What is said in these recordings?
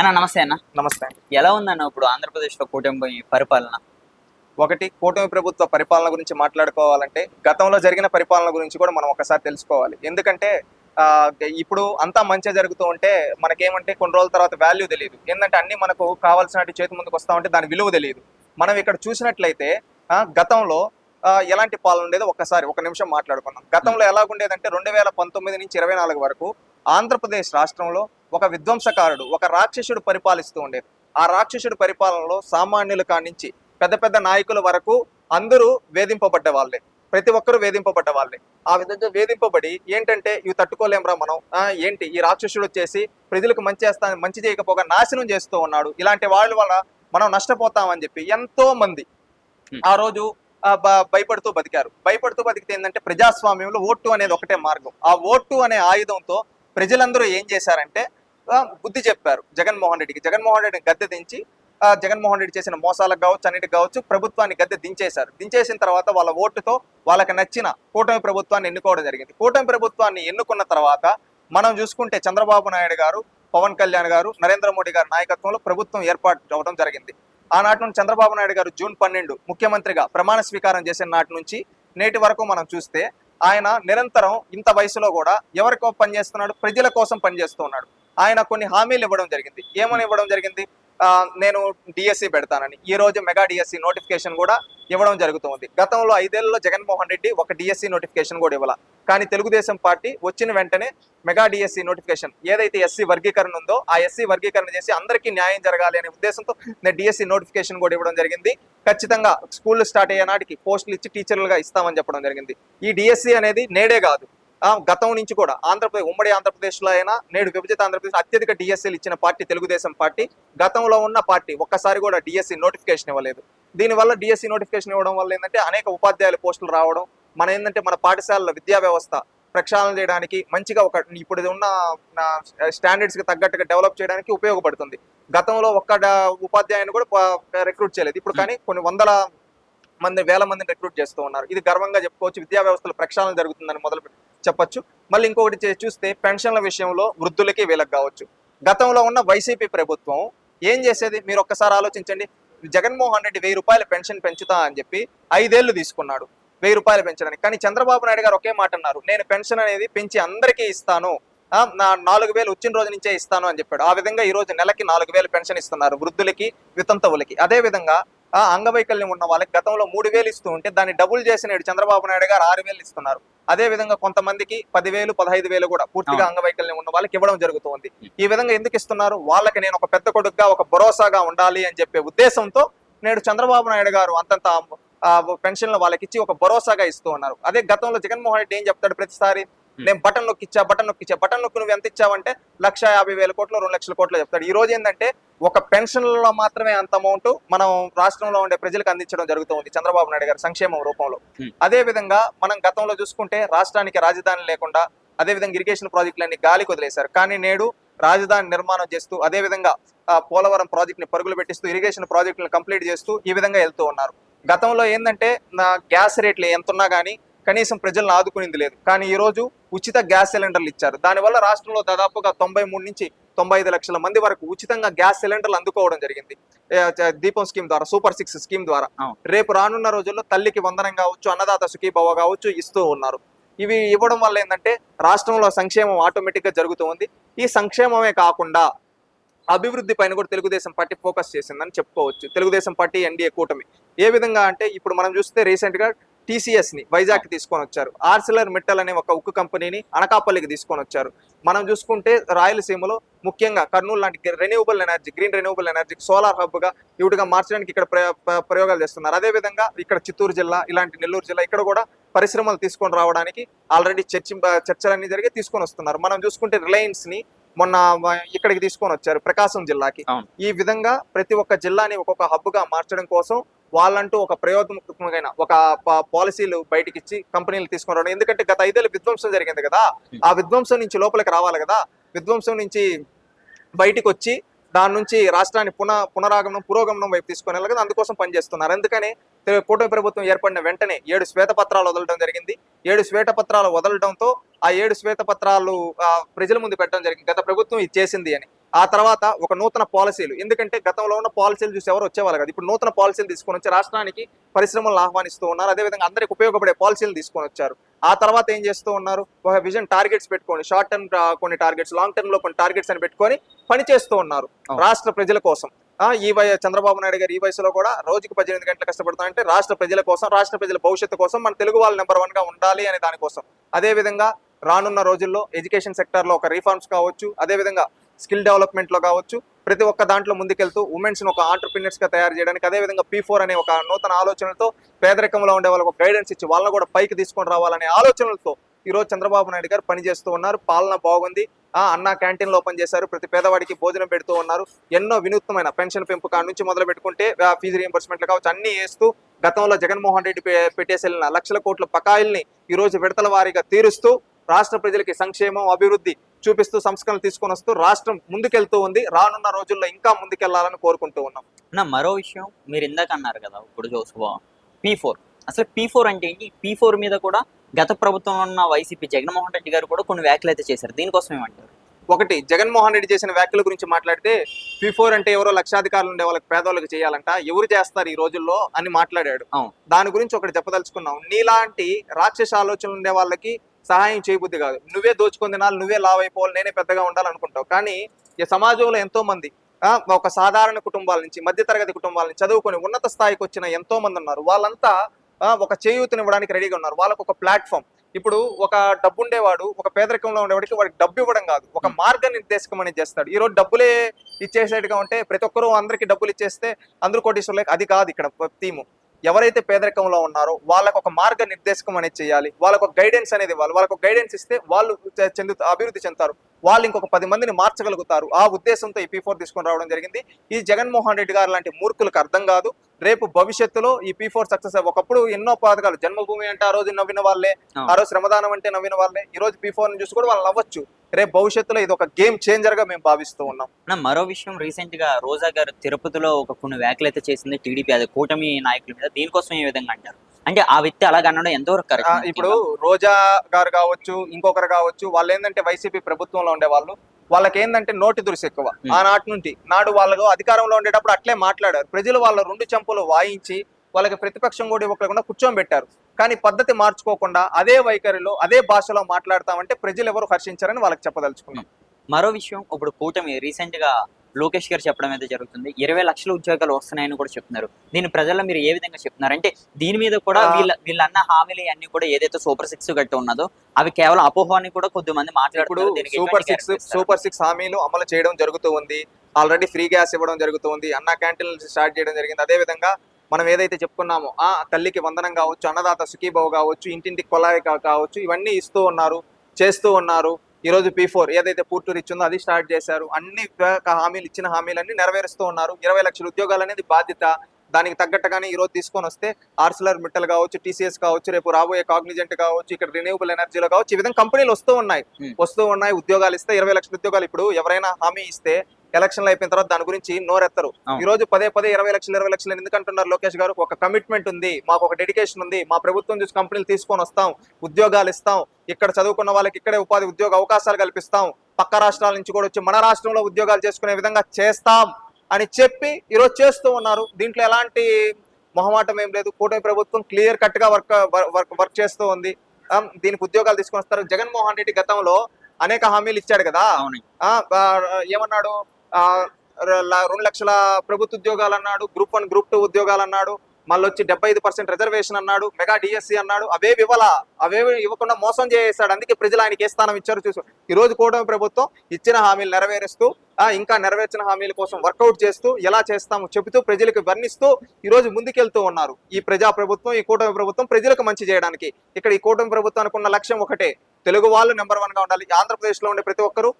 అన్న నమస్తే అన్న. నమస్తే. ఎలా ఉందన్న ఇప్పుడు ఆంధ్రప్రదేశ్లో కూటమి పరిపాలన? ఒకటి కూటమి ప్రభుత్వ పరిపాలన గురించి మాట్లాడుకోవాలంటే గతంలో జరిగిన పరిపాలన గురించి కూడా మనం ఒకసారి తెలుసుకోవాలి. ఎందుకంటే ఆ, ఇప్పుడు అంతా మంచిగా జరుగుతూ ఉంటే మనకేమంటే కొన్ని రోజుల తర్వాత వాల్యూ తెలియదు. ఏంటంటే అన్ని మనకు కావాల్సినట్టు చేతి ముందుకు వస్తా ఉంటే దాని విలువ తెలియదు. మనం ఇక్కడ చూసినట్లయితే ఆ, గతంలో ఎలాంటి పాలన ఉండేదో ఒక్కసారి ఒక నిమిషం మాట్లాడుకుందాం. గతంలో ఎలాగుండేదంటే రెండు వేల పంతొమ్మిది నుంచి ఇరవై నాలుగు వరకు ఆంధ్రప్రదేశ్ రాష్ట్రంలో ఒక విధ్వంసకారుడు ఒక రాక్షసుడు పరిపాలిస్తూ ఉండేది. ఆ రాక్షసుడి పరిపాలనలో సామాన్యుల కానించి పెద్ద పెద్ద నాయకుల వరకు అందరూ వేధింపబడ్డ వాళ్ళే ప్రతి ఒక్కరూ వేధింపబడ్డ వాళ్ళే ఆ విధంగా వేధింపబడి ఏంటంటే ఇవి తట్టుకోలేంరా మనం. ఏంటి? ఈ రాక్షసుడు వచ్చేసి ప్రజలకు మంచి చేస్తా మంచి చేయకపోగా నాశనం చేస్తూ ఉన్నాడు. ఇలాంటి వాళ్ళ వల్ల మనం నష్టపోతామని చెప్పి ఎంతో మంది. ఆ రోజు భయపడుతూ బతికారు. భయపడుతూ బతికితే ఏంటంటే ప్రజాస్వామ్యంలో ఓటు అనేది ఒకటే మార్గం. ఆ ఓటు అనే ఆయుధంతో ప్రజలందరూ ఏం చేశారంటే బుద్ధి చెప్పారు జగన్మోహన్ రెడ్డికి. జగన్మోహన్ రెడ్డిని గద్దె దించి జగన్మోహన్ రెడ్డి చేసిన మోసాలకు కావచ్చు అన్నిటికి కావచ్చు ప్రభుత్వాన్ని గద్దె దించేశారు. దించేసిన తర్వాత వాళ్ళ ఓటుతో వాళ్ళకి నచ్చిన కూటమి ప్రభుత్వాన్ని ఎన్నుకోవడం జరిగింది. కూటమి ప్రభుత్వాన్ని ఎన్నుకున్న తర్వాత మనం చూసుకుంటే చంద్రబాబు నాయుడు గారు పవన్ కళ్యాణ్ గారు నరేంద్ర మోడీ గారి నాయకత్వంలో ప్రభుత్వం ఏర్పాటు అవడం జరిగింది. ఆనాటి నుండి చంద్రబాబు నాయుడు గారు జూన్ పన్నెండు ముఖ్యమంత్రిగా ప్రమాణ స్వీకారం చేసిన నాటి నుంచి నేటి వరకు మనం చూస్తే ఆయన నిరంతరం ఇంత వయసులో కూడా ఎవరికో పనిచేస్తున్నాడు ప్రజల కోసం పనిచేస్తూ ఉన్నాడు. ఆయన కొన్ని హామీలు ఇవ్వడం జరిగింది. ఏమని ఇవ్వడం జరిగింది? నేను డిఎస్సి పెడతానని. ఈ రోజు మెగా డిఎస్సి నోటిఫికేషన్ కూడా ఇవ్వడం జరుగుతుంది. గతంలో ఐదేళ్ళలో జగన్మోహన్ రెడ్డి ఒక డిఎస్సి నోటిఫికేషన్ కూడా ఇవ్వాల. కానీ తెలుగుదేశం పార్టీ వచ్చిన వెంటనే మెగా డిఎస్సి నోటిఫికేషన్ ఏదైతే ఎస్సీ వర్గీకరణ ఉందో ఆ ఎస్సీ వర్గీకరణ చేసి అందరికీ న్యాయం జరగాలి అనే ఉద్దేశంతో నేను డిఎస్సి నోటిఫికేషన్ కూడా ఇవ్వడం జరిగింది. ఖచ్చితంగా స్కూల్ స్టార్ట్ అయ్యే నాటికి పోస్టులు ఇచ్చి టీచర్లుగా ఇస్తామని చెప్పడం జరిగింది. ఈ డిఎస్సి అనేది నేడే కాదు. గతం నుంచి కూడా ఆంధ్రప్రదేశ్ ఉమ్మడి ఆంధ్రప్రదేశ్లో అయినా నేడు విభజిత ఆంధ్రప్రదేశ్ అత్యధిక డిఎస్సీలు ఇచ్చిన పార్టీ తెలుగుదేశం పార్టీ. గతంలో ఉన్న పార్టీ ఒక్కసారి కూడా డిఎస్సి నోటిఫికేషన్ ఇవ్వలేదు. దీనివల్ల డిఎస్సి నోటిఫికేషన్ ఇవ్వడం వల్ల ఏంటంటే అనేక ఉపాధ్యాయుల పోస్టులు రావడం మన ఏంటంటే మన పాఠశాలల విద్యా వ్యవస్థ ప్రక్షాళన చేయడానికి మంచిగా ఒక ఇప్పుడు ఉన్న స్టాండర్డ్స్కి తగ్గట్టుగా డెవలప్ చేయడానికి ఉపయోగపడుతుంది. గతంలో ఒక్క ఉపాధ్యాయుని కూడా రిక్రూట్ చేయలేదు. ఇప్పుడు కానీ కొన్ని వందల మంది వేల మందిని రిక్రూట్ చేస్తూ ఉన్నారు. ఇది గర్వంగా చెప్పుకోవచ్చు. విద్యా వ్యవస్థలో ప్రక్షాళన జరుగుతుందని మొదలు చెప్పొచ్చు. మళ్ళీ ఇంకొకటి చూస్తే పెన్షన్ల విషయంలో వృద్ధులకి వీళ్ళకి కావచ్చు. గతంలో ఉన్న వైసీపీ ప్రభుత్వం ఏం చేసేది? మీరు ఒక్కసారి ఆలోచించండి. జగన్మోహన్ రెడ్డి వెయ్యి రూపాయల పెన్షన్ పెంచుతా అని చెప్పి ఐదేళ్ళు తీసుకున్నాడు. వెయ్యి రూపాయలు పెంచడానికి. కానీ చంద్రబాబు నాయుడు గారు ఒకే మాట అన్నారు. నేను పెన్షన్ అనేది పెంచి అందరికీ ఇస్తాను. నా నాలుగు వేలు వచ్చిన రోజు నుంచే ఇస్తాను అని చెప్పాడు. ఆ విధంగా ఈ రోజు నెలకి నాలుగు వేలు పెన్షన్ ఇస్తున్నారు వృద్ధులకి వితంతవులకి. అదే విధంగా అంగవైకల్యం ఉన్న వాళ్ళకి గతంలో మూడు వేలు ఇస్తూ ఉంటే దాన్ని డబుల్ చేసి నేడు చంద్రబాబు నాయుడు గారు ఆరు వేలు ఇస్తున్నారు. అదే విధంగా కొంతమందికి పదివేలు పదహైదు వేలు కూడా పూర్తిగా. అంగవైకల్యం ఉన్న వాళ్ళకి ఇవ్వడం జరుగుతుంది. ఈ విధంగా ఎందుకు ఇస్తున్నారు? వాళ్ళకి నేను ఒక పెద్ద కొడుకుగా ఒక భరోసాగా ఉండాలి అని చెప్పే ఉద్దేశంతో నేడు చంద్రబాబు నాయుడు గారు అంతంత ఆ, పెన్షన్లు వాళ్ళకి ఇచ్చి ఒక భరోసాగా ఇస్తూ ఉన్నారు. అదే గతంలో జగన్మోహన్ రెడ్డి ఏం చెప్తాడు ప్రతిసారి? నేను బటన్ నొక్కి ఇచ్చా బటన్ నొక్కి ఇచ్చా బటన్ నొక్కి నువ్వు ఎంత ఇచ్చావంటే లక్ష యాభై వేల కోట్లు రెండు లక్షల కోట్లు చెప్తాడు. ఈ రోజు ఏంటంటే ఒక పెన్షన్లలో మాత్రమే అంత అమౌంట్ మనం రాష్ట్రంలో ఉండే ప్రజలకు అందించడం జరుగుతుంది చంద్రబాబు నాయుడు గారు సంక్షేమం రూపంలో. అదే విధంగా మనం గతంలో చూసుకుంటే రాష్ట్రానికి రాజధాని లేకుండా అదే విధంగా ఇరిగేషన్ ప్రాజెక్టులన్నీ గాలికి వదిలేశారు కానీ నేడు రాజధాని నిర్మాణం చేస్తూ అదే విధంగా ఆ, పోలవరం ప్రాజెక్ట్ని పరుగులు పెట్టిస్తూ ఇరిగేషన్ ప్రాజెక్టులను కంప్లీట్ చేస్తూ ఈ విధంగా వెళ్తూ ఉన్నారు. గతంలో ఏంటంటే నా గ్యాస్ రేట్లు ఎంత ఉన్నా కానీ కనీసం ప్రజలను ఆదుకునింది లేదు. కానీ ఈ రోజు ఉచిత గ్యాస్ సిలిండర్లు ఇచ్చారు. దానివల్ల రాష్ట్రంలో దాదాపుగా తొంభై మూడు నుంచి తొంభై ఐదు లక్షల మంది వరకు ఉచితంగా గ్యాస్ సిలిండర్లు అందుకోవడం జరిగింది. దీపం స్కీమ్ ద్వారా సూపర్ సిక్స్ స్కీమ్ ద్వారా. రేపు రానున్న రోజుల్లో తల్లికి వందనం కావచ్చు అన్నదాత సుఖీభవ కావచ్చు ఇస్తూ ఉన్నారు. ఇవి ఇవ్వడం వల్ల ఏంటంటే రాష్ట్రంలో సంక్షేమం ఆటోమేటిక్గా జరుగుతూ ఉంది. ఈ సంక్షేమమే కాకుండా అభివృద్ధి పైన కూడా తెలుగుదేశం పార్టీ ఫోకస్ చేసిందని చెప్పుకోవచ్చు. తెలుగుదేశం పార్టీ ఎన్డీఏ కూటమి. ఏ విధంగా అంటే ఇప్పుడు మనం చూస్తే రీసెంట్గా టీసీఎస్ని వైజాగ్ తీసుకొని వచ్చారు ఆర్సిలర్ మిట్టల్ అనే ఒక ఉక్కు కంపెనీని అనకాపల్లికి తీసుకొని వచ్చారు మనం చూసుకుంటే రాయలసీమలో ముఖ్యంగా కర్నూలు లాంటి renewable energy green renewable energy solar హబ్గా ఇవిటిగా మార్చడానికి ఇక్కడ ప్రయో- ప్ర- ప్రయోగాలు చేస్తున్నారు. అదే విధంగా ఇక్కడ చిత్తూరు జిల్లా ఇలాంటి నెల్లూరు జిల్లా ఇక్కడ కూడా పరిశ్రమలు తీసుకొని రావడానికి ఆల్రెడీ చర్చ చర్చలన్నీ జరిగి తీసుకొని వస్తున్నారు మనం చూసుకుంటే రిలయన్స్ని మొన్న ఇక్కడికి తీసుకొని వచ్చారు ప్రకాశం జిల్లాకి. ఈ విధంగా ప్రతి ఒక్క జిల్లాని ఒక్కొక్క హబ్గా మార్చడం కోసం వాళ్ళంటూ ఒక ప్రయోజనకమైన ఒక పాలసీలు బయటికి ఇచ్చి కంపెనీలు తీసుకుని రావడం ఎందుకంటే గత ఐదేళ్ళు విధ్వంసం జరిగింది కదా. ఆ విధ్వంసం నుంచి లోపలికి రావాలి కదా. విధ్వంసం నుంచి బయటకు వచ్చి దాని నుంచి రాష్ట్రాన్ని పునః పునరాగమనం పురోగమనం వైపు తీసుకుని వెళ్ళగా అందుకోసం పనిచేస్తున్నారు. అందుకని కూటమి ప్రభుత్వం ఏర్పడిన వెంటనే ఏడు శ్వేతపత్రాలు వదలడం జరిగింది. ఏడు శ్వేతపత్రాలు వదలడంతో ఆ ఏడు శ్వేతపత్రాలు ప్రజల ముందు పెట్టడం జరిగింది. గత ప్రభుత్వం ఇది చేసింది అని. ఆ తర్వాత ఒక నూతన పాలసీలు. ఎందుకంటే గతంలో ఉన్న పాలసీలు చూసి ఎవరు వచ్చేవాళ్ళు కదా. ఇప్పుడు నూతన పాలసీలు తీసుకొని వచ్చి రాష్ట్రానికి పరిశ్రమలను ఆహ్వానిస్తూ ఉన్నారు. అదేవిధంగా అందరికి ఉపయోగపడే పాలసీలు తీసుకొని వచ్చారు. ఆ తర్వాత ఏం చేస్తూ ఉన్నారు? ఒక విజన్ టార్గెట్స్ పెట్టుకొని షార్ట్ టర్మ్ కొన్ని టార్గెట్స్ లాంగ్ టర్మ్లో కొన్ని టార్గెట్స్ అని పెట్టుకొని పని చేస్తూ ఉన్నారు. రాష్ట్ర ప్రజల కోసం. ఆ, ఈ వయ చంద్రబాబు నాయుడు గారు ఈ వయసులో కూడా రోజుకి పద్దెనిమిది గంటలు కష్టపడుతున్నారంటే రాష్ట్ర ప్రజల కోసం రాష్ట్ర ప్రజల భవిష్యత్తు కోసం మన తెలుగు వాళ్ళు నెంబర్ వన్గా ఉండాలి అనే దానికోసం. అదే విధంగా రానున్న రోజుల్లో ఎడ్యుకేషన్ సెక్టర్లో ఒక రిఫార్మ్స్ కావచ్చు. అదే విధంగా స్కిల్ డెవలప్మెంట్లో కావచ్చు ప్రతి ఒక్క దాంట్లో ముందుకెళ్తూ ఉమెన్స్ ఒక ఆంటర్ప్రినర్స్గా తయారు చేయడానికి అదే విధంగా పీ ఫోర్ అనే ఒక నూతన ఆలోచనలతో పేదరికంలో ఉండే వాళ్ళకు గైడెన్స్ ఇచ్చి వాళ్ళని కూడా పైకి తీసుకొని రావాలనే ఆలోచనలతో ఈరోజు చంద్రబాబు నాయుడు గారు పనిచేస్తూ ఉన్నారు. పాలన బాగుంది. ఆ అన్న క్యాంటీన్లో ఓపెన్ చేశారు ప్రతి పేదవాడికి భోజనం పెడుతూ ఉన్నారు. ఎన్నో వినూత్నమైన పెన్షన్ పెంపు కాడ నుంచి మొదలు పెట్టుకుంటే ఫీజు రీఎంబర్స్మెంట్లు కావచ్చు అన్ని వేస్తూ గతంలో జగన్మోహన్ రెడ్డి పే- పెట్టేసి వెళ్ళిన లక్షల కోట్ల బకాయిల్ని ఈరోజు విడతల వారీగా తీరుస్తూ రాష్ట్ర ప్రజలకి సంక్షేమం అభివృద్ధి చూపిస్తూ సంస్కరణలు తీసుకొని వస్తూ రాష్ట్రం ముందుకెళ్తూ ఉంది. రానున్న రోజుల్లో ఇంకా ముందుకెళ్ళాలని కోరుకుంటూ ఉన్నాం. అన్న మరో విషయం మీరు ఇందాక అన్నారు కదా ఇప్పుడు చూసుకో పీ ఫోర్ అసలు పీ ఫోర్ అంటే ఏంటి? పీ ఫోర్ మీద కూడా గత ప్రభుత్వంలో ఉన్న వైసీపీ జగన్మోహన్ రెడ్డి గారు కూడా కొన్ని వ్యాఖ్యలు అయితే చేశారు. దీనికోసం ఏమంటారు? ఒకటి జగన్మోహన్ రెడ్డి చేసిన వ్యాఖ్యల గురించి మాట్లాడితే పీ ఫోర్ అంటే ఎవరో లక్షాధికారులు ఉండే వాళ్ళకి పేదవాళ్ళకి చేయాలంట ఎవరు చేస్తారు ఈ రోజుల్లో అని మాట్లాడాడు. దాని గురించి ఒకటి చెప్పదలుచుకున్నాం. నీలాంటి రాక్షస ఆలోచనలు ఉండే వాళ్ళకి సహాయం చేయబుద్ధి కాదు. నువ్వే దోచుకొని తినాలి నువ్వే లావ్ అయిపోవాలి నేనే పెద్దగా ఉండాలనుకుంటావు. కానీ ఈ సమాజంలో ఎంతో మంది ఒక సాధారణ కుటుంబాల నుంచి మధ్యతరగతి కుటుంబాల నుంచి చదువుకొని ఉన్నత స్థాయికి వచ్చిన ఎంతో మంది ఉన్నారు. వాళ్ళంతా ఒక చేయూతనివ్వడానికి రెడీగా ఉన్నారు. వాళ్ళకు ఒక ప్లాట్ఫామ్ ఇప్పుడు ఒక డబ్బు ఉండేవాడు ఒక పేదరికంలో ఉండేవాడికి వాడికి డబ్బు ఇవ్వడం కాదు. ఒక మార్గ నిర్దేశకం అనేది చేస్తాడు. ఈ రోజు డబ్బులే ఇచ్చేసేట్టుగా ఉంటే ప్రతి ఒక్కరూ అందరికి డబ్బులు ఇచ్చేస్తే అందరూ కోటీశ్వరులే అది కాదు ఇక్కడ థీము. ఎవరైతే పేదరికంలో ఉన్నారో వాళ్ళకు ఒక మార్గ నిర్దేశకం అనేది చేయాలి. వాళ్ళకు ఒక గైడెన్స్ అనేది ఇవ్వాలి. వాళ్ళకు ఒక గైడెన్స్ ఇస్తే వాళ్ళు చెందు అభివృద్ధి చెందుతారు. వాళ్ళు ఇంకొక పది మందిని మార్చగలుగుతారు. ఆ ఉద్దేశంతో ఈ పీ ఫోర్ తీసుకొని రావడం జరిగింది. ఈ జగన్మోహన్ రెడ్డి గారు లాంటి మూర్ఖులకు అర్థం కాదు. రేపు భవిష్యత్తులో ఈ పీ ఫోర్ సక్సెస్ ఒకప్పుడు ఎన్నో పథకాలు జన్మభూమి అంటే ఆ రోజు నవ్విన వాళ్ళే ఆ. రోజు శ్రమదానం అంటే నవ్విన వాళ్ళే ఈ రోజు పీ ఫోర్ చూసి కూడా వాళ్ళు నవ్వచ్చు. రేపు భవిష్యత్తులో ఇది ఒక గేమ్ చేంజర్గా మేము భావిస్తూ ఉన్నాం. మరో విషయం రీసెంట్గా రోజా గారు తిరుపతిలో ఒక కొన్ని వ్యాఖ్యలు అయితే చేసింది టీడీపీ అదే కూటమి నాయకుల మీద. దీనికోసం ఏ విధంగా అంటారు? అంటే ఆ వ్యక్తి అలాగ అనడం ఎంతవరకు కరెక్ట్ ఇప్పుడు రోజా గారు కావచ్చు ఇంకొకరు కావచ్చు వాళ్ళు ఏంటంటే వైసీపీ ప్రభుత్వంలో ఉండే వాళ్ళు వాళ్ళకి ఏంటంటే నోటి దురుసు ఎక్కువ. ఆనాటి నుండి నాడు వాళ్ళకు అధికారంలో ఉండేటప్పుడు అట్లే మాట్లాడారు. ప్రజలు వాళ్ళ రెండు చెంపులు వాయించి వాళ్ళకి ప్రతిపక్షం కూడా ఇవ్వకుండా కూర్చోబెట్టారు. కానీ పద్ధతి మార్చుకోకుండా అదే వైఖరిలో అదే భాషలో మాట్లాడతామంటే ప్రజలు ఎవరు హర్షించారని వాళ్ళకి చెప్పదలుచుకున్నాం. మరో విషయం ఇప్పుడు కూటమి రీసెంట్గా లోకేష్ గారు చెప్పడం అయితే జరుగుతుంది. ఇరవై లక్షల ఉద్యోగాలు వస్తున్నాయని కూడా చెప్తున్నారు. దీని ప్రజల్లో మీరు ఏ విధంగా చెప్తున్నారు? అంటే దీని మీద కూడా. వీళ్ళ వీళ్ళ అన్న హామీలు అన్ని కూడా ఏదైతే సూపర్ సిక్స్ గట్టి ఉన్నదో అవి కేవలం అపోహ అని కూడా కొద్దిమంది మాట్లాడుతున్నారు. Super six? సూపర్ సిక్స్ హామీలు అమలు చేయడం జరుగుతూ ఉంది. ఆల్రెడీ ఫ్రీ గ్యాస్ ఇవ్వడం జరుగుతుంది అన్న క్యాంటీన్లు స్టార్ట్ చేయడం జరిగింది. అదే విధంగా మనం ఏదైతే చెప్పుకున్నామో ఆ తల్లికి వందనం కావచ్చు అన్నదాత సుఖీభావ కావచ్చు ఇంటింటికి కొలాయి కావచ్చు ఇవన్నీ ఇస్తూ ఉన్నారు చేస్తూ ఉన్నారు. ఈ రోజు పీ ఫోర్ ఏదైతే పూర్టూరు ఇచ్చిందో అది స్టార్ట్ చేశారు. అన్ని హామీలు ఇచ్చిన హామీలన్నీ నెరవేరుస్తూ ఉన్నారు. ఇరవై లక్షల ఉద్యోగాలు అనేది బాధ్యత. దానికి తగ్గట్టుగానే ఈ రోజు తీసుకొని వస్తే ఆర్సిలర్ మిట్టల్ కావచ్చు టీసీఎస్ కావచ్చు రేపు రాబోయే కాగ్నిజెంట్ కావచ్చు ఇక్కడ రిన్యూవబుల్ ఎనర్జీలో కావచ్చు ఈ విధంగా కంపెనీలు వస్తూ ఉన్నాయి. Hmm. వస్తూ ఉన్నాయి ఉద్యోగాలు ఇస్తే ఇరవై లక్షల ఉద్యోగాలు ఇప్పుడు ఎవరైనా హామీ ఇస్తే ఎలక్షన్లు అయిపోయిన తర్వాత దాని గురించి నోరెత్తరు. ఈ రోజు పదే పదే ఇరవై లక్షలు ఇరవై లక్షలు ఎందుకు అంటున్నారు లోకేష్ గారు? ఒక కమిట్మెంట్ ఉంది మాకు ఒక డెడికేషన్ ఉంది మా ప్రభుత్వం చూసి కంపెనీలు తీసుకొని వస్తాం ఉద్యోగాలు ఇస్తాం ఇక్కడ చదువుకున్న వాళ్ళకి ఇక్కడే ఉపాధి ఉద్యోగ అవకాశాలు కల్పిస్తాం పక్క రాష్ట్రాల నుంచి కూడా వచ్చి మన రాష్ట్రంలో ఉద్యోగాలు చేసుకునే విధంగా చేస్తాం అని చెప్పి ఈరోజు చేస్తూ ఉన్నారు. దీంట్లో ఎలాంటి మొహమాటం ఏం లేదు. కూటమి ప్రభుత్వం క్లియర్ కట్గా వర్క్ వర్క్ వర్క్ చేస్తూ ఉంది. దీనికి ఉద్యోగాలు తీసుకొని వస్తారు. జగన్మోహన్ రెడ్డి గతంలో అనేక హామీలు ఇచ్చాడు కదా? ఏమన్నాడు? రెండు లక్షల ప్రభుత్వ ఉద్యోగాలు అన్నాడు గ్రూప్ వన్ గ్రూప్ టూ ఉద్యోగాలు అన్నాడు మళ్ళీ వచ్చి డెబ్బై ఐదు పర్సెంట్ రిజర్వేషన్ అన్నాడు మెగా డిఎస్సి అన్నాడు అవేవి ఇవ్వాల? అవేవి ఇవ్వకుండా మోసం చేసేసాడు అందుకే ప్రజలు ఆయనకి ఏ స్థానం ఇచ్చారు చూసు ఈ రోజు కూటమి ప్రభుత్వం ఇచ్చిన హామీలు నెరవేరుస్తూ ఇంకా నెరవేర్చిన హామీల కోసం వర్కౌట్ చేస్తూ ఎలా చేస్తాము చెబుతూ ప్రజలకు వర్ణిస్తూ ఈ రోజు ముందుకెళ్తూ ఉన్నారు. ఈ ప్రజా ప్రభుత్వం ఈ కూటమి ప్రభుత్వం ప్రజలకు మంచి చేయడానికి. ఇక్కడ ఈ కూటమి ప్రభుత్వానికి ఉన్న లక్ష్యం ఒకటే తెలుగు వాళ్ళు నెంబర్ వన్గా ఉండాలి. ఆంధ్రప్రదేశ్లో ఉండే ప్రతి ఒక్కరు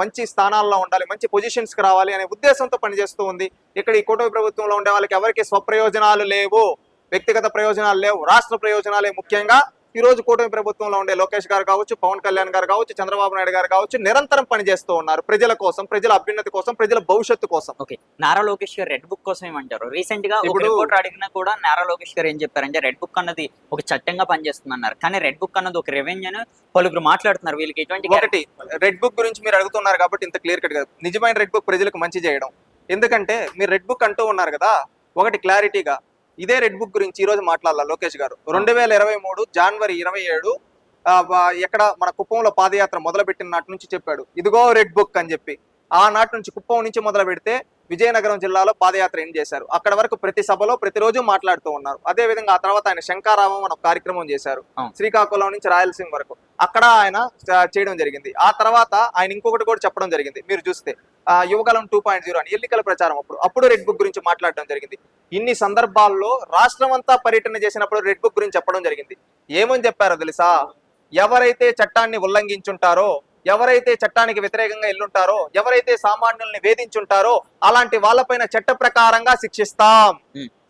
మంచి స్థానాల్లో ఉండాలి మంచి పొజిషన్స్కి రావాలి అనే ఉద్దేశంతో పనిచేస్తూ ఉంది. ఇక్కడ ఈ కూటమి ప్రభుత్వంలో ఉండే వాళ్ళకి ఎవరికి స్వప్రయోజనాలు లేవు. వ్యక్తిగత ప్రయోజనాలు లేవు. రాష్ట్ర ప్రయోజనాలే ముఖ్యంగా. ఈ రోజు కూటమి ప్రభుత్వంలో ఉండే లోకేష్ గారు కావచ్చు పవన్ కళ్యాణ్ గారు కావచ్చు చంద్రబాబు నాయుడు గారు కావచ్చు నిరంతరం పనిచేస్తూ ఉన్నారు. ప్రజల కోసం ప్రజల అభ్యున్నతి కోసం ప్రజల భవిష్యత్తు కోసం. ఓకే. నారా లోకేష్ గారు రెడ్ బుక్ కోసం ఏమంటారు? రీసెంట్గా ఇప్పుడు- అడిగినా కూడా నారా లోకేష్ గారు ఏం చెప్పారంటే రెడ్ బుక్ అన్నది ఒక చట్టంగా పనిచేస్తుంది అన్నారు కానీ రెడ్ బుక్ అన్నది ఒక రెవెన్యూ అని పలువురు మాట్లాడుతున్నారు. వీళ్ళకి ఎటువంటి ఒకటి రెడ్ బుక్ గురించి మీరు అడుగుతున్నారు కాబట్టి ఇంత క్లియర్ కట్ కదా. నిజమైన రెడ్ బుక్ ప్రజలకు మంచి చేయడం. ఎందుకంటే మీరు రెడ్ బుక్ అంటూ ఉన్నారు కదా. ఒకటి క్లారిటీగా ఇదే రెడ్ బుక్ గురించి ఈ రోజు మాట్లాడాలి లోకేష్ గారు? రెండు వేల ఇరవై మూడు జనవరి ఇరవై ఏడు ఎక్కడ మన కుప్పంలో పాదయాత్ర మొదలుపెట్టిన నాటి నుంచి చెప్పాడు. ఇదిగో రెడ్ బుక్ అని చెప్పి. ఆ నాటి నుంచి కుప్పం నుంచి మొదలు పెడితే విజయనగరం జిల్లాలో పాదయాత్ర ఏం చేశారు? అక్కడ వరకు ప్రతి సభలో ప్రతిరోజు మాట్లాడుతూ ఉన్నారు. అదే విధంగా ఆ తర్వాత ఆయన శంకారామం అనే ఒక కార్యక్రమం చేశారు. శ్రీకాకుళం నుంచి రాయలసీమ వరకు. అక్కడ ఆయన చేయడం జరిగింది. ఆ తర్వాత ఆయన ఇంకొకటి కూడా చెప్పడం జరిగింది. మీరు చూస్తే ఆ, యువగలం టూ పాయింట్ జీరో అని ఎన్నికల ప్రచారం అప్పుడు. అప్పుడు రెడ్ బుక్ గురించి మాట్లాడడం జరిగింది. ఇన్ని సందర్భాల్లో రాష్ట్రం అంతా పర్యటన చేసినప్పుడు రెడ్ బుక్ గురించి చెప్పడం జరిగింది. ఏమని చెప్పారో తెలుసా? ఎవరైతే చట్టాన్ని ఉల్లంఘించుంటారో ఎవరైతే చట్టానికి వ్యతిరేకంగా ఎల్లుంటారో ఎవరైతే సామాన్యుల్ని వేధించుంటారో అలాంటి వాళ్ళపైన చట్ట ప్రకారంగా శిక్షిస్తాం.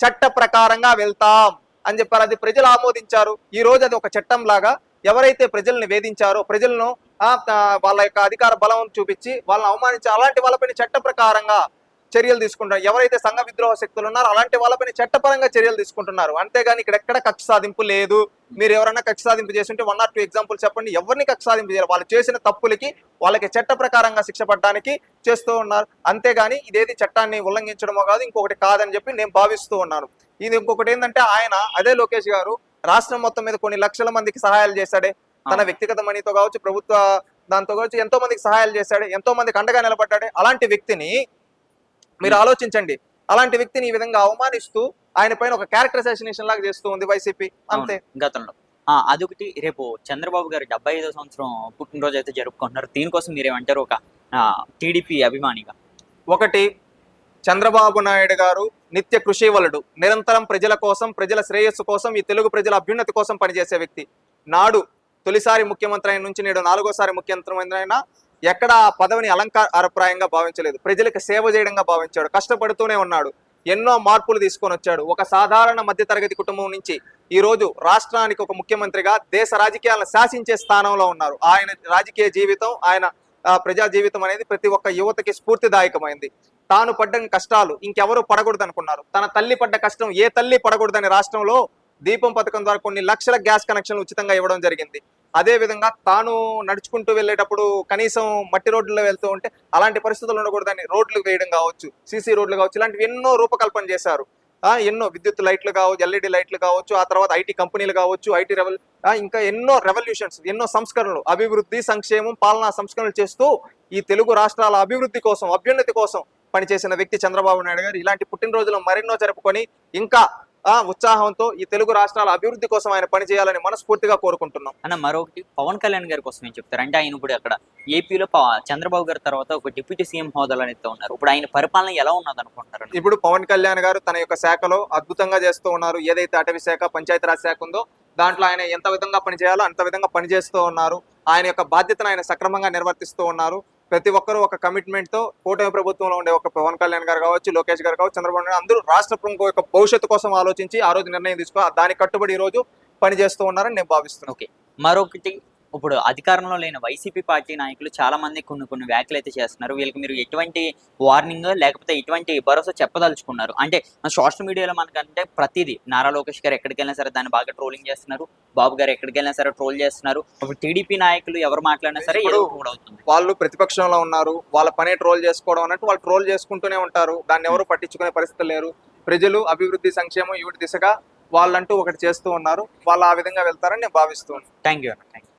చట్ట ప్రకారంగా వెళ్తాం అని చెప్పారు. అది ప్రజలు ఆమోదించారు. ఈ రోజు అది ఒక చట్టం లాగా ఎవరైతే ప్రజల్ని వేధించారో ప్రజలను వాళ్ళ యొక్క అధికార బలం చూపించి వాళ్ళని అవమానించి అలాంటి వాళ్ళపైన చట్ట ప్రకారంగా చర్యలు తీసుకుంటారు. ఎవరైతే సంఘ విద్రోహ శక్తులు ఉన్నారో అలాంటి వాళ్ళపైన చట్టపరంగా చర్యలు తీసుకుంటున్నారు. అంతేగాని ఇక్కడ ఎక్కడ కక్ష సాధింపు లేదు. మీరు ఎవరైనా కక్ష సాధింపు చేస్తుంటే వన్ ఆర్ టూ ఎగ్జాంపుల్ చెప్పండి. ఎవరిని కక్ష సాధింపు చేయాలి వాళ్ళు చేసిన తప్పులకి వాళ్ళకి చట్ట ప్రకారంగా శిక్ష పడడానికి చేస్తూ ఉన్నారు. అంతేగాని ఇదేది చట్టాన్ని ఉల్లంఘించడమో కాదు ఇంకొకటి కాదని చెప్పి నేను భావిస్తూ ఉన్నాను. ఇది ఇంకొకటి ఏంటంటే ఆయన అదే లోకేష్ గారు రాష్ట్రం మొత్తం మీద కొన్ని లక్షల మందికి సహాయాలు చేశాడే. తన వ్యక్తిగత మనీతో కావచ్చు ప్రభుత్వ దాంతో కావచ్చు ఎంతో మందికి సహాయాలు చేశాడు. ఎంతో మందికి అండగా నిలబడ్డాడు. అలాంటి వ్యక్తిని మీరు ఆలోచించండి. అలాంటి వ్యక్తిని ఈ విధంగా అవమానిస్తూ ఆయన పైన ఒక క్యారెక్టర్ అసాసినేషన్ లాగా చేస్తూ ఉంది వైసీపీ అంతే. గతంలో. అదొకటి. రేపు చంద్రబాబు గారు డెబ్బై ఐదో సంవత్సరం పుట్టినరోజు అయితే జరుపుకుంటున్నారు. దీనికోసం మీరేమంటారు? ఒక టీడీపీ అభిమానిగా. ఒకటి చంద్రబాబు నాయుడు గారు నిత్య కృషివలుడు నిరంతరం ప్రజల కోసం ప్రజల శ్రేయస్సు కోసం ఈ తెలుగు ప్రజల అభ్యున్నతి కోసం పనిచేసే వ్యక్తి. నాడు తొలిసారి ముఖ్యమంత్రి అయిన నుంచి నేడు నాలుగోసారి ముఖ్యమంత్రి అయినా ఎక్కడ ఆ పదవిని అలంకారప్రాయంగా భావించలేదు. ప్రజలకు సేవ చేయడంగా భావించాడు. కష్టపడుతూనే ఉన్నాడు. ఎన్నో మార్పులు తీసుకొని వచ్చాడు. ఒక సాధారణ మధ్యతరగతి కుటుంబం నుంచి ఈ రోజు రాష్ట్రానికి ఒక ముఖ్యమంత్రిగా దేశ రాజకీయాలను శాసించే స్థానంలో ఉన్నారు. ఆయన రాజకీయ జీవితం ఆయన ప్రజా జీవితం అనేది ప్రతి ఒక్క యువతకి స్ఫూర్తిదాయకమైంది. తాను పడ్డ కష్టాలు ఇంకెవరు పడకూడదు అనుకున్నారు తన తల్లి పడ్డ కష్టం ఏ తల్లి పడకూడదని రాష్ట్రంలో దీపం పథకం ద్వారా కొన్ని లక్షల గ్యాస్ కనెక్షన్లు ఉచితంగా ఇవ్వడం జరిగింది. అదే విధంగా తాను నడుచుకుంటూ వెళ్ళేటప్పుడు కనీసం మట్టి రోడ్లలో వెళ్తూ ఉంటే అలాంటి పరిస్థితులు ఉండకూడదని రోడ్లు వేయడం కావచ్చు సీసీ రోడ్లు కావచ్చు ఇలాంటివి ఎన్నో రూపకల్పన చేశారు. ఎన్నో విద్యుత్ లైట్లు కావచ్చు ఎల్ఈడి లైట్లు కావచ్చు ఆ తర్వాత ఐటీ కంపెనీలు కావచ్చు ఐటీ రెవల్ ఇంకా ఎన్నో రెవల్యూషన్స్ ఎన్నో సంస్కరణలు అభివృద్ధి సంక్షేమం పాలనా సంస్కరణలు చేస్తూ ఈ తెలుగు రాష్ట్రాల అభివృద్ధి కోసం అభ్యున్నతి కోసం పనిచేసిన వ్యక్తి చంద్రబాబు నాయుడు గారు ఇలాంటి పుట్టినరోజులు మరెన్నో జరుపుకొని ఇంకా ఉత్సాహంతో ఈ తెలుగు రాష్ట్రాల అభివృద్ధి కోసం ఆయన పనిచేయాలని మనస్ఫూర్తిగా కోరుకుంటున్నాం. అన్న మరొకటి పవన్ కళ్యాణ్ గారి కోసం ఏం చెప్తారు అంటే ఆయన ఇప్పుడు అక్కడ ఏపీలో చంద్రబాబు గారి తర్వాత ఒక డిప్యూటీ సీఎం హోదాలో అయితే ఉన్నారు. ఇప్పుడు ఆయన పరిపాలన ఎలా ఉన్నది అనుకుంటారు ఇప్పుడు పవన్ కళ్యాణ్ గారు తన యొక్క శాఖలో అద్భుతంగా చేస్తూ ఉన్నారు. ఏదైతే అటవీ శాఖ పంచాయతీరాజ్ శాఖ ఉందో దాంట్లో ఆయన ఎంత విధంగా పనిచేయాలో అంత విధంగా పనిచేస్తూ ఉన్నారు. ఆయన యొక్క బాధ్యతను ఆయన సక్రమంగా నిర్వర్తిస్తూ ఉన్నారు. ప్రతి ఒక్కరూ ఒక కమిట్మెంట్తో కూటమి ప్రభుత్వంలో ఉండే ఒక పవన్ కళ్యాణ్ గారు కావచ్చు లోకేష్ గారు కావచ్చు చంద్రబాబు నాయుడు అందరూ రాష్ట్ర ప్రముఖ యొక్క భవిష్యత్తు కోసం ఆలోచించి ఆ రోజు నిర్ణయం తీసుకో దానికి కట్టుబడి ఈ రోజు పనిచేస్తూ ఉన్నారని నేను భావిస్తున్నాను. ఓకే. మరొకటి ఇప్పుడు అధికారంలో లేని వైసీపీ పార్టీ నాయకులు చాలా మంది కొన్ని కొన్ని వ్యాఖ్యలు అయితే చేస్తున్నారు. వీళ్ళకి మీరు ఎటువంటి వార్నింగ్ లేకపోతే ఎటువంటి భరోసా చెప్పదలుచుకున్నారు? అంటే సోషల్ మీడియాలో మనకంటే ప్రతిదీ నారా లోకేష్ గారు ఎక్కడికి వెళ్ళినా సరే దాన్ని బాగా ట్రోలింగ్ చేస్తున్నారు. బాబు గారు ఎక్కడికి వెళ్ళినా సరే ట్రోల్ చేస్తున్నారు. ఇప్పుడు టీడీపీ నాయకులు ఎవరు మాట్లాడినా సరే అవుతుంది. వాళ్ళు ప్రతిపక్షంలో ఉన్నారు. వాళ్ళ పనే ట్రోల్ చేసుకోవడం అన్నట్టు వాళ్ళు ట్రోల్ చేసుకుంటూనే ఉంటారు. దాన్ని ఎవరు పట్టించుకునే పరిస్థితి లేరు. ప్రజలు అభివృద్ధి సంక్షేమం వీటి దిశగా వాళ్ళంటూ ఒకటి చేస్తూ ఉన్నారు. వాళ్ళు ఆ విధంగా వెళ్తారని నేను భావిస్తున్నాను థ్యాంక్ యూ అన్న. Thank you